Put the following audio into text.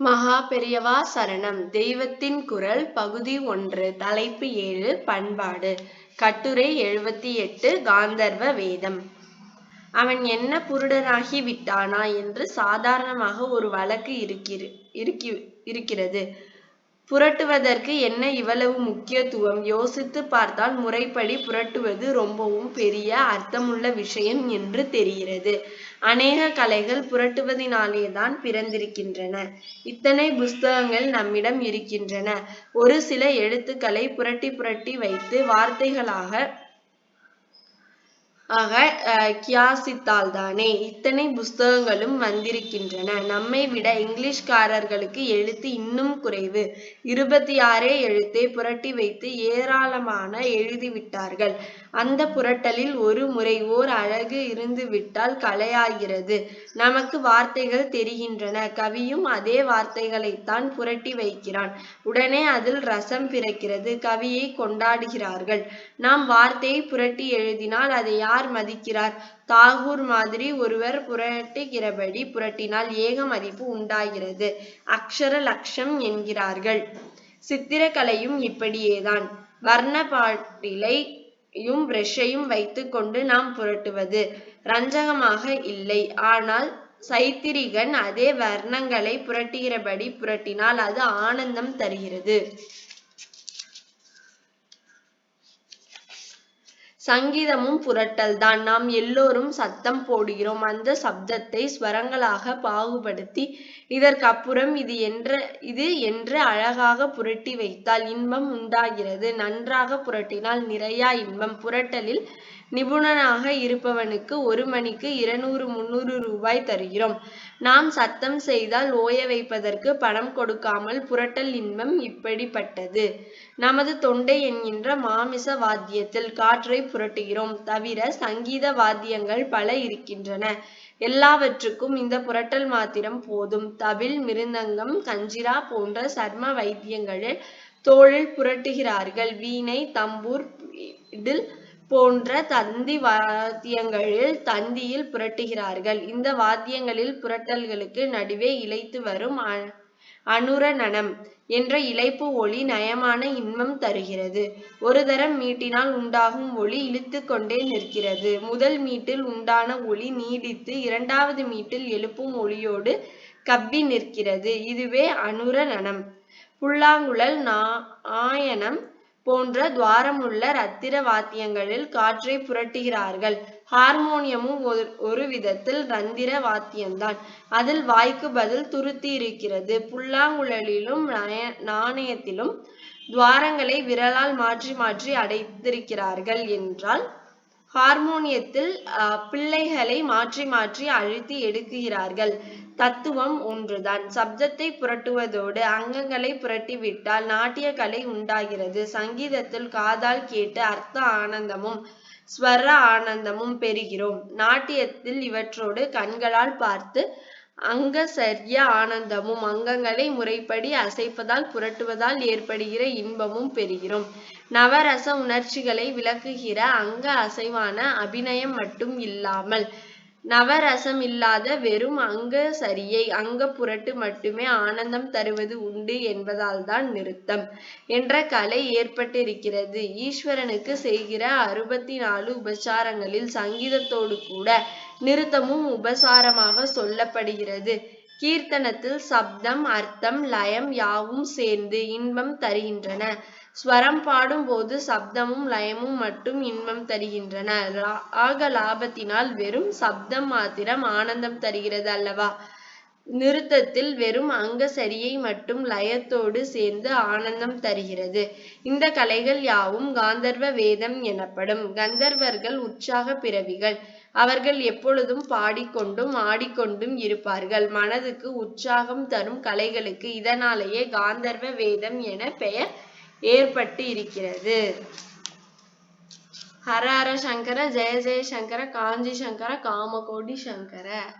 மகா பெரியவா சரணம். தெய்வத்தின் குரல் பகுதி ஒன்று தலைப்பு ஏழு பண்பாடு. கட்டுரை எழுபத்தி எட்டு காந்தர்வ வேதம். அவன் என்ன புருடனாகி விட்டானா என்று சாதாரணமாக ஒரு வழக்கு இருக்கிற இருக்கிறது. புரட்டுவதற்கு என்ன இவ்வளவு முக்கியத்துவம்? யோசித்து பார்த்தால் முறைப்படி புரட்டுவது ரொம்பவும் பெரிய அர்த்தமுள்ள விஷயம் என்று தெரிகிறது. அநேக கலைகள் புரட்டுவதினாலேதான் பிறந்திருக்கின்றன. இத்தனை புஸ்தகங்கள் நம்மிடம் இருக்கின்றன. ஒரு சில எழுத்துக்களை புரட்டி புரட்டி வைத்து வார்த்தைகளாக ஆக கியாசித்தால் தானே இத்தனை புஸ்தகங்களும் வந்திருக்கின்றன. நம்மை விட இங்கிலீஷ்காரர்களுக்கு எழுத்து இன்னும் குறைவு. இருபத்தி ஆறே எழுத்தை புரட்டி வைத்து ஏராளமான எழுதிவிட்டார்கள். அந்த புரட்டலில் ஒரு முறை ஓர் அழகு இருந்துவிட்டால் கலையாகிறது நமக்கு வார்த்தைகள் தெரிகின்றன. கவியும் அதே வார்த்தைகளைத்தான் புரட்டி வைக்கிறான். உடனே அதில் ரசம் பிறக்கிறது. கவியை கொண்டாடுகிறார்கள். நாம் வார்த்தையை புரட்டி எழுதினால் அதை யார் யார் மதிக்கிறார்? தாகூர் மாதிரி ஒருவர் புரட்டுகிறபடி புரட்டினால் ஏக மதிப்பு உண்டாகிறது. அக்ஷர லட்சம் என்கிறார்கள். சித்திரக்கலையும் இப்படியேதான். வர்ண பாட்டிலையும் பிரஷையும் வைத்துக்கொண்டு நாம் புரட்டுவது ரஞ்சகமாக இல்லை. ஆனால் சைத்திரிகன் அதே வர்ணங்களை புரட்டுகிறபடி புரட்டினால் அது ஆனந்தம் தருகிறது. சங்கீதமும் புரட்டல்தான் நாம் எல்லோரும் சத்தம் போடுகிறோம். அந்த சப்தத்தை ஸ்வரங்களாக பாகுபடுத்தி இதற்கப்புறம் இது என்ற இது என்று அழகாக புரட்டி வைத்தால் இன்பம் உண்டாகிறது. நன்றாக புரட்டினால் நிறையா இன்பம். புரட்டலில் நிபுணனாக இருப்பவனுக்கு ஒரு மணிக்கு இருநூறு முன்னூறு ரூபாய் தருகிறோம். நாம் சத்தம் செய்தால் ஓய வைப்பதற்கு பணம் கொடுக்காமல் புரட்டல் இன்பம் இப்படிப்பட்டது. நமது தொண்டை என்கின்ற மாமிச வாத்தியத்தில் காற்றை புரட்டுகிறோம். தவிர சங்கீத வாத்தியங்கள் பல இருக்கின்றன. எல்லாவற்றுக்கும் இந்த புரட்டல் மாத்திரம் போதும். தவில் மிருந்தங்கம் கஞ்சிரா போன்ற சர்ம வைத்தியங்களில் தோளில் புரட்டுகிறார்கள். வீணை தம்பூர் இதில் போன்ற தந்தி வாத்தியங்களில் தந்தியில் புரட்டுகிறார்கள். இந்த வாத்தியங்களில் புரட்டல்களுக்கு நடுவே இழைத்து வரும் அனுரணனம் என்ற இழைப்பு ஒளி நயமான இன்பம் தருகிறது. ஒரு தரம் மீட்டினால் உண்டாகும் ஒளி இழுத்து கொண்டே நிற்கிறது. முதல் மீட்டில் உண்டான ஒளி நீடித்து இரண்டாவது மீட்டில் எழுப்பும் ஒளியோடு கப்பி நிற்கிறது. இதுவே அனுரணனம். புல்லாங்குழல் நாயனம் போன்ற துவாரமுள்ள ரத்திர வாத்தியங்களில் காற்றை புரட்டுகிறார்கள். ஹார்மோனியமும் ஒரு விதத்தில் ரந்திர வாத்தியம்தான் அதில் வாய்க்கு பதில் துருத்தி இருக்கிறது. புல்லாங்குழலிலும் நாணயத்திலும் துவாரங்களை விரலால் மாற்றி மாற்றி அடைத்திருக்கிறார்கள் என்றால் ஹார்மோனியத்தில் பிள்ளைகளை மாற்றி மாற்றி அழுத்தி எடுக்குகிறார்கள். தத்துவம் ஒன்றுதான். சப்தத்தை புரட்டுவதோடு அங்கங்களை புரட்டிவிட்டால் நாட்டிய கலை உண்டாகிறது. சங்கீதத்தில் காதால் கேட்டு அர்த்த ஆனந்தமும் ஸ்வர ஆனந்தமும் பெறுகிறோம். நாட்டியத்தில் இவற்றோடு கண்களால் பார்த்து அங்க சரிய ஆனந்தமும் அங்கங்களை முறைப்படி அசைப்பதால் புரட்டுவதால் ஏற்படுகிற இன்பமும் பெறுகிறோம். நவரச உணர்ச்சிகளை விளக்குகிற அங்க அசைவான அபிநயம் மட்டும் இல்லாமல் நவரசம் இல்லாத வெறும் அங்க சரியை அங்க புரட்டு மட்டுமே ஆனந்தம் தருவது உண்டு என்பதால் தான் நிறுத்தம் என்ற கலை ஏற்பட்டிருக்கிறது. ஈஸ்வரனுக்கு செய்கிற அறுபத்தி நாலு உபசாரங்களில் சங்கீதத்தோடு கூட நிறுத்தமும் உபசாரமாக சொல்லப்படுகிறது. கீர்த்தனத்தில் சப்தம் அர்த்தம் லயம் யாவும் சேர்ந்து இன்பம் தருகின்றன. ஸ்வரம் பாடும்போது சப்தமும் லயமும் மட்டும் இன்பம் தருகின்றன. ராக லாபத்தினால் வெறும் சப்தம் மாத்திரம் ஆனந்தம் தருகிறது அல்லவா? நிறுத்தத்தில் வெறும் அங்க சரியை மட்டும் லயத்தோடு சேர்ந்து ஆனந்தம் தருகிறது. இந்த கலைகள் யாவும் காந்தர்வ வேதம் எனப்படும். கந்தர்வர்கள் உற்சாக பிறவிகள். அவர்கள் எப்பொழுதும் பாடிக்கொண்டும் ஆடிக்கொண்டும் இருப்பார்கள். மனதுக்கு உற்சாகம் தரும் கலைகளுக்கு இதனாலேயே காந்தர்வ வேதம் என பெயர் ஏற்பட்டு இருக்கிறது. ஹர ஹர சங்கர ஜெய ஜெய சங்கர காஞ்சி சங்கர காமகோடி சங்கர.